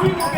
Thank you.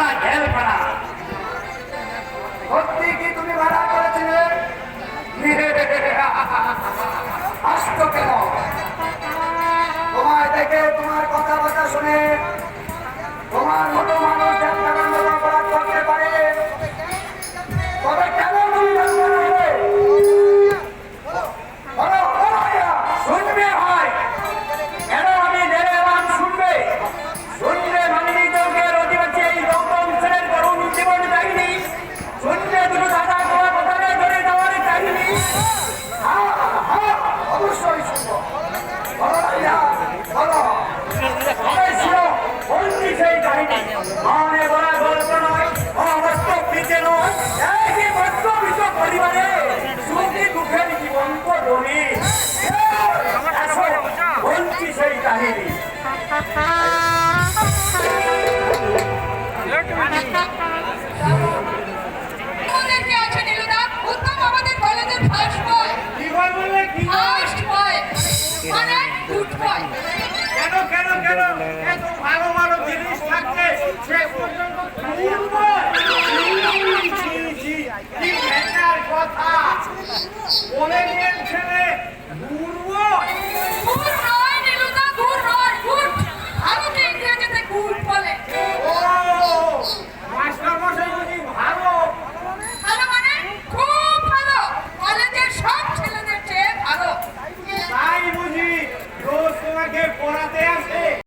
ভাড়া ঘের ভাড়া সত্যি কি তুমি ভাড়া করেছিলে? আসতো কেন? তোমার দেখে তোমার কথা কথা শুনে কেন কেন কেন? ভালো ভালো জিনিস থাকছে সে পর্যন্ত